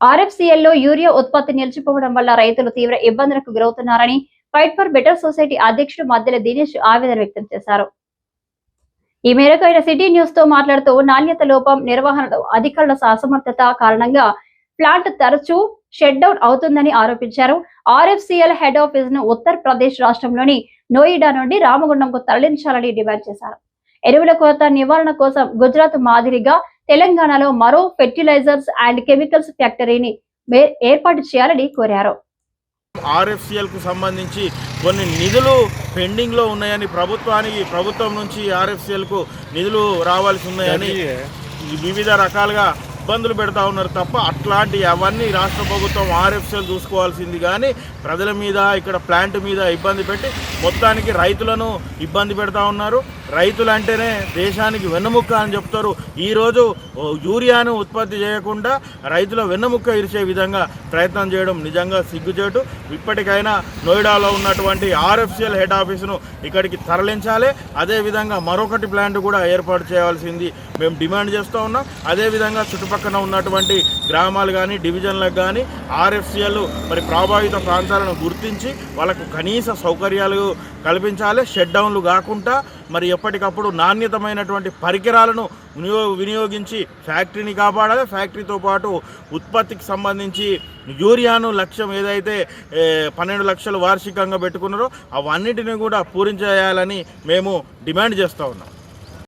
ఆర్ఎఫ్సీఎల్లో urea ఉత్పత్తి నిలిచిపోవడం వల్ల రైతులు తీవ్ర ఇబ్బందులకు గురవుతున్నారని ఫైట్ ఫర్ బెటర్ సొసైటీ అధ్యక్షుడు మద్దెల దినేష్ ఆవేదన వ్యక్తం చేశారు. ఈ మేరకు ఆయన సిటీ న్యూస్తో మాట్లాడుతూ నాణ్యత లోపం నిర్వహణలో అధికారుల అసమర్థత కారణంగా ప్లాంట్ తరచూ షట్ డౌన్ అవుతుందని ఆరోపించారు. ఆర్ఎఫ్సిఎల్ హెడ్ ఆఫీస్ను ఉత్తరప్రదేశ్ రాష్ట్రంలోని నోయిడా నుండి రామగుండంకు తరలించాలని డిమాండ్ చేశారు. ఎరువుల కొరత నివారణ కోసం గుజరాత్ మాదిరిగా తెలంగాణలో మరో ఫెర్టిలైజర్స్ అండ్ కెమికల్స్ ఫ్యాక్టరీని ఏర్పాటు చేయాలని కోరారు. ఆర్ఎఫ్సిఎల్కు సంబంధించి కొన్ని నిధులు పెండింగ్లో ఉన్నాయని ప్రభుత్వానికి ప్రభుత్వం నుంచి ఆర్ఎఫ్సిఎల్కు నిధులు రావాల్సి ఉన్నాయని వివిధ రకాలుగా ఇబ్బందులు పెడతా ఉన్నారు తప్ప అట్లాంటి అవన్నీ రాష్ట్ర ప్రభుత్వం ఆర్ఎఫ్సిఎల్ చూసుకోవాల్సింది కానీ ప్రజల మీద ఇక్కడ ప్లాంట్ మీద ఇబ్బంది పెట్టి మొత్తానికి రైతులను ఇబ్బంది పెడతా ఉన్నారు. రైతులు అంటేనే దేశానికి వెన్నముక్క అని చెప్తారు. ఈరోజు యూరియాను ఉత్పత్తి చేయకుండా రైతుల వెన్నెముక్క ఇరిచే విధంగా ప్రయత్నం చేయడం నిజంగా సిగ్గుచేటు. ఇప్పటికైనా నోయిడాలో ఉన్నటువంటి ఆర్ఎఫ్సిఎల్ హెడ్ ఆఫీసును ఇక్కడికి తరలించాలి. అదేవిధంగా మరొకటి ప్లాంట్ కూడా ఏర్పాటు చేయాల్సింది మేము డిమాండ్ చేస్తూ ఉన్నాం. అదేవిధంగా చుట్టుపక్కల ఉన్నటువంటి గ్రామాలు కానీ డివిజన్లకు కానీ ఆర్ఎఫ్సిఎల్ మరి ప్రభావిత ప్రాంతాలను గుర్తించి వాళ్ళకు కనీస సౌకర్యాలు కల్పించాలి. షట్ డౌన్లు కాకుండా మరి ఎప్పటికప్పుడు నాణ్యతమైనటువంటి పరికరాలను వినియో వినియోగించి ఫ్యాక్టరీని కాపాడాలి. ఫ్యాక్టరీతో పాటు ఉత్పత్తికి సంబంధించి యూరియాను లక్ష్యం ఏదైతే పన్నెండు లక్షలు వార్షికంగా పెట్టుకున్నారో అవన్నిటిని కూడా పూరించేయాలని మేము డిమాండ్ చేస్తూ ఉన్నాం.